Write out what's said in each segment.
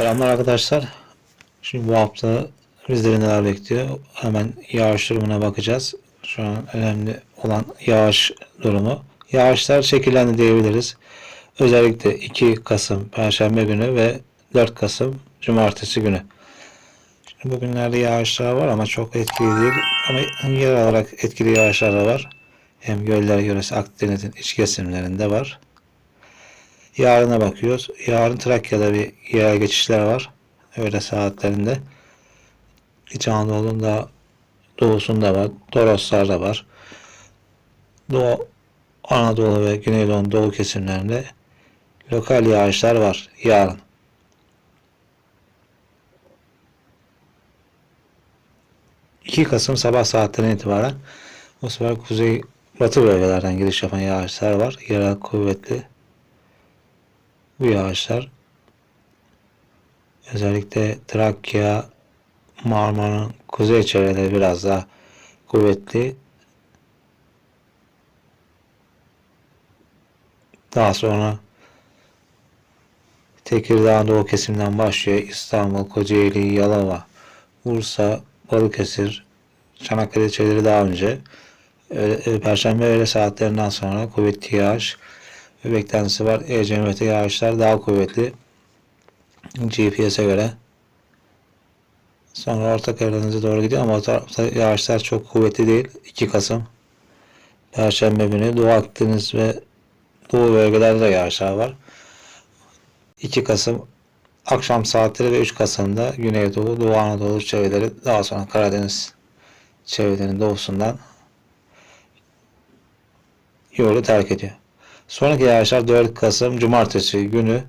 Selamlar arkadaşlar. Şimdi bu hafta bizleri neler bekliyor? Hemen yağış durumuna bakacağız. Şu an önemli olan yağış durumu. Yağışlar şekillendi diyebiliriz. Özellikle 2 Kasım Perşembe günü ve 4 Kasım Cumartesi günü. Şimdi bugünlerde yağışlar var ama çok etkili değil. Ama yer olarak etkili yağışlar da var. Hem göller yöresi Akdeniz'in iç kesimlerinde var. Yarına bakıyoruz. Yarın Trakya'da bir yerel geçişler var. Öğle saatlerinde. İç Anadolu'nun da doğusunda var. Toroslar'da var. Doğu Anadolu ve Güneydoğu'nun doğu kesimlerinde lokal yağışlar var yarın. ...2 Kasım sabah saatlerinden itibaren... ...bu sefer kuzey batı bölgelerden giriş yapan yağışlar var. Yerel kuvvetli bu yağışlar özellikle Trakya, Marmara'nın kuzey çevreleri biraz daha kuvvetli. Daha sonra Tekirdağ doğu kesimden başlıyor. İstanbul, Kocaeli, Yalova, Bursa, Balıkesir, Çanakkale çevreleri daha önce. Öğle- Perşembe öğle saatlerinden sonra kuvvetli yağış beklentisi var. E-Cemret'e yağışlar daha kuvvetli. GPS'e göre. Sonra Orta Karadeniz'e doğru gidiyor ama o yağışlar çok kuvvetli değil. 2 Kasım Perşembe günü Doğu Akdeniz ve Doğu bölgelerde de yağışlar var. 2 Kasım akşam saatleri ve 3 Kasım'da Güneydoğu, Doğu Anadolu çevreleri daha sonra Karadeniz çevrelerinin doğusundan yolu terk ediyor. Sonraki yağışlar 4 Kasım Cumartesi günü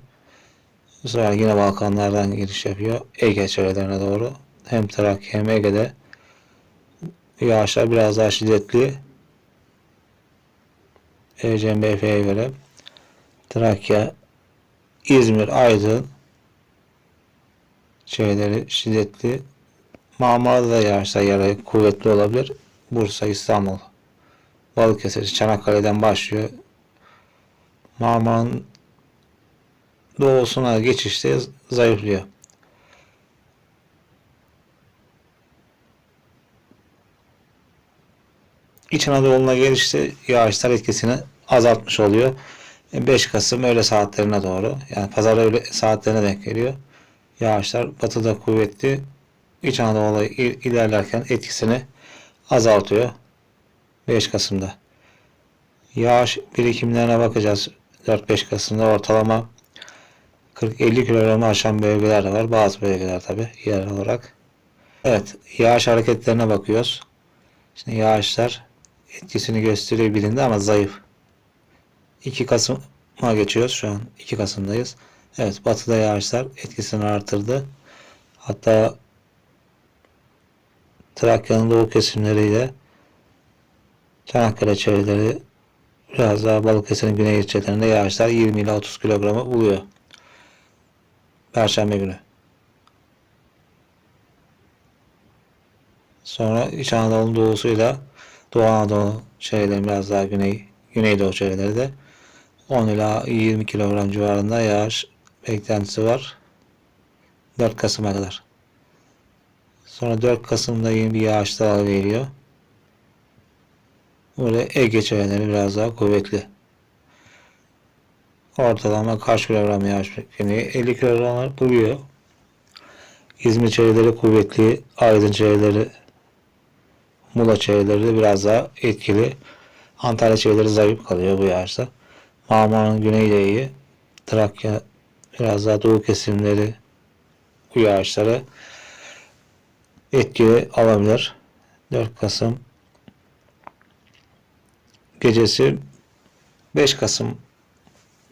bu yine Balkanlardan giriş yapıyor. Ege çevrelerine doğru. Hem Trakya hem Ege'de yağışlar biraz daha şiddetli. Erciyes BF'ye göre Trakya, İzmir, Aydın çevreleri şiddetli. Marmara'da da yağışlar yarı kuvvetli olabilir. Bursa, İstanbul, Balıkesir, Çanakkale'den başlıyor. Marmara'nın doğusuna geçişte zayıflıyor. İç Anadolu'na gelişte yağışlar etkisini azaltmış oluyor. 5 Kasım öğle saatlerine doğru yani pazar öğle saatlerine denk geliyor. Yağışlar batıda kuvvetli. İç Anadolu'ya il- ilerlerken etkisini azaltıyor. 5 Kasım'da. Yağış birikimlerine bakacağız. 4-5 Kasım'da ortalama 40-50 kilogramı aşan bölgeler de var. Bazı bölgeler tabi yer olarak. Evet yağış hareketlerine bakıyoruz. Şimdi yağışlar etkisini gösteriyor birinde ama zayıf. 2 Kasım'a geçiyoruz. Şu an 2 Kasım'dayız. Evet batıda yağışlar etkisini artırdı. Hatta Trakya'nın doğu kesimleriyle Çanakkale çevreleri biraz daha Balıkesir'in güney ilçelerinde yağışlar 20 ile 30 kilogramı buluyor. Perşembe günü. Sonra İç Anadolu'nun doğusuyla Doğu Anadolu çevreleri biraz daha güney, Güneydoğu çevreleri de 10 ila 20 kilogram civarında yağış beklentisi var. 4 Kasım'a kadar. Sonra 4 Kasım'da yeni bir yağış daha geliyor. Böyle Ege çevreleri biraz daha kuvvetli. Ortalama kaç kilogram yağış bekleniyor? 50 kilogramlar buluyor. İzmir çevreleri kuvvetli, Aydın çevreleri, Muğla çevreleri de biraz daha etkili. Antalya çevreleri zayıf kalıyor bu yağışta. Marmara'nın güneyi iyi. Trakya biraz daha doğu kesimleri bu yağışları etkili alabilir. 4 Kasım gecesi 5 Kasım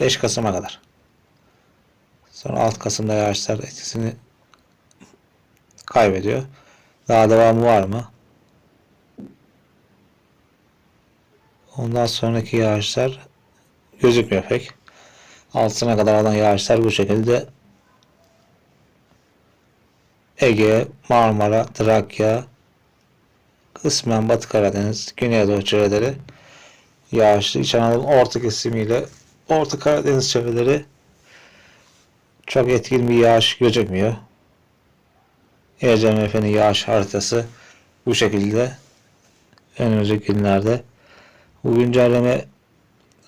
5 Kasım'a kadar. Sonra 6 Kasım'da yağışlar etkisini kaybediyor. Daha devamı var mı? Ondan sonraki yağışlar gözükmüyor pek. Altına kadar alan yağışlar bu şekilde Ege, Marmara, Trakya, kısmen Batı Karadeniz, Güneydoğu çevreleri yağışlı. İç Anadolu'nun orta kesimiyle Orta Karadeniz çevreleri çok etkin bir yağış gözükmüyor. ECMF'nin yağış haritası bu şekilde önümüzdeki günlerde. Bu güncelleme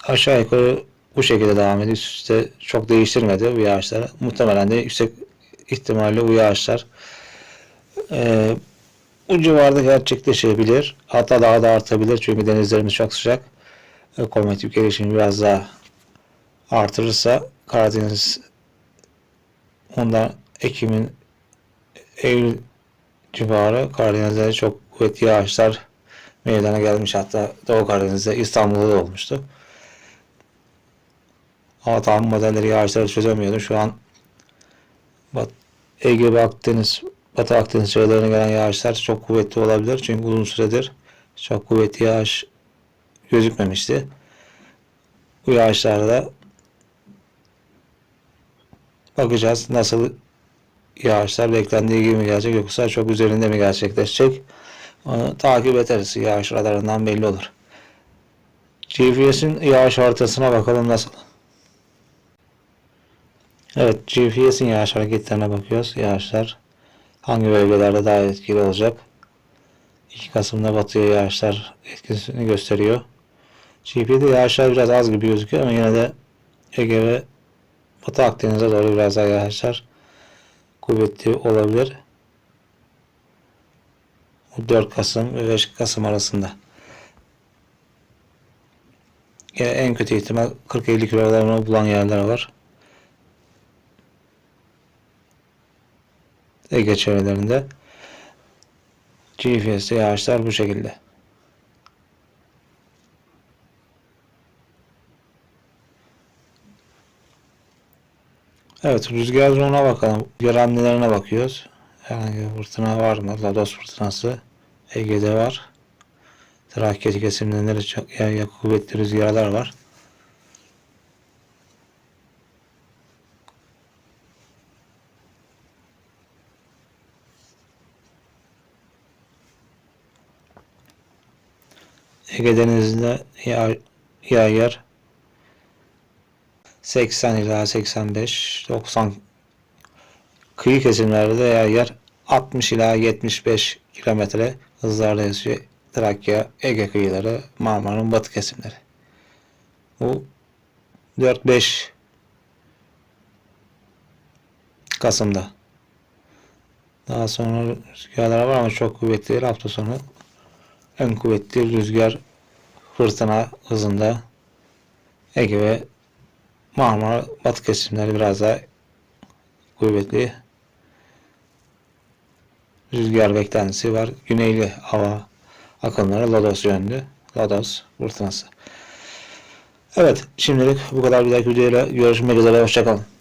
aşağı yukarı bu şekilde devam ediyor. Üst üste çok değiştirmedi bu yağışları. Muhtemelen de yüksek ihtimalle bu yağışlar eee bu civarda gerçekleşebilir. Hatta daha da artabilir çünkü denizlerimiz çok sıcak. Ekometrik gelişimi biraz daha artırırsa Karadeniz ondan Ekim'in Eylül civarı Karadeniz'de çok kuvvetli yağışlar meydana gelmiş. Hatta Doğu Karadeniz'de İstanbul'da da olmuştu. Ama tahmin modelleri yağışları çözemiyordu. Şu an Ege ve Akdeniz, Batı Akdeniz çevrelerine gelen yağışlar çok kuvvetli olabilir. Çünkü uzun süredir çok kuvvetli yağış gözükmemişti. Bu yağışlarda bakacağız nasıl yağışlar beklendiği gibi mi gelecek yoksa çok üzerinde mi gerçekleşecek? Onu takip ederiz. Yağış radarından belli olur. GPS'in yağış haritasına bakalım nasıl. Evet, GPS'in yağış hareketlerine bakıyoruz. Yağışlar hangi bölgelerde daha etkili olacak? 2 Kasım'da batıya yağışlar etkisini gösteriyor. GP'de yağışlar biraz az gibi gözüküyor ama yine de Ege ve Batı Akdeniz'e doğru biraz daha yağışlar kuvvetli olabilir. Bu 4 Kasım ve 5 Kasım arasında. Yine en kötü ihtimal 40-50 kilolarını bulan yerler var. Ege çevrelerinde. GPS'te yağışlar bu şekilde. Evet rüzgar zonuna bakalım. Rüzgar hamlelerine bakıyoruz. Herhangi bir fırtına var mı? Lados fırtınası Ege'de var. Trakya kesimlerinde çok yer kuvvetli rüzgarlar var. Ege Denizi'nde yağ, yağ yer 80 ila 85 90 kıyı kesimlerde de yer yer 60 ila 75 kilometre hızlarla esiyor. Trakya, Ege kıyıları, Marmara'nın batı kesimleri. Bu 4-5 Kasım'da. Daha sonra rüzgarlar var ama çok kuvvetli değil. Hafta sonu en kuvvetli rüzgar fırtına hızında Ege ve Marmara batı kesimleri biraz daha kuvvetli rüzgar beklentisi var. Güneyli hava akımları Lodos yönlü. Lodos fırtınası. Evet şimdilik bu kadar bir dahaki videoyla görüşmek üzere. Hoşçakalın.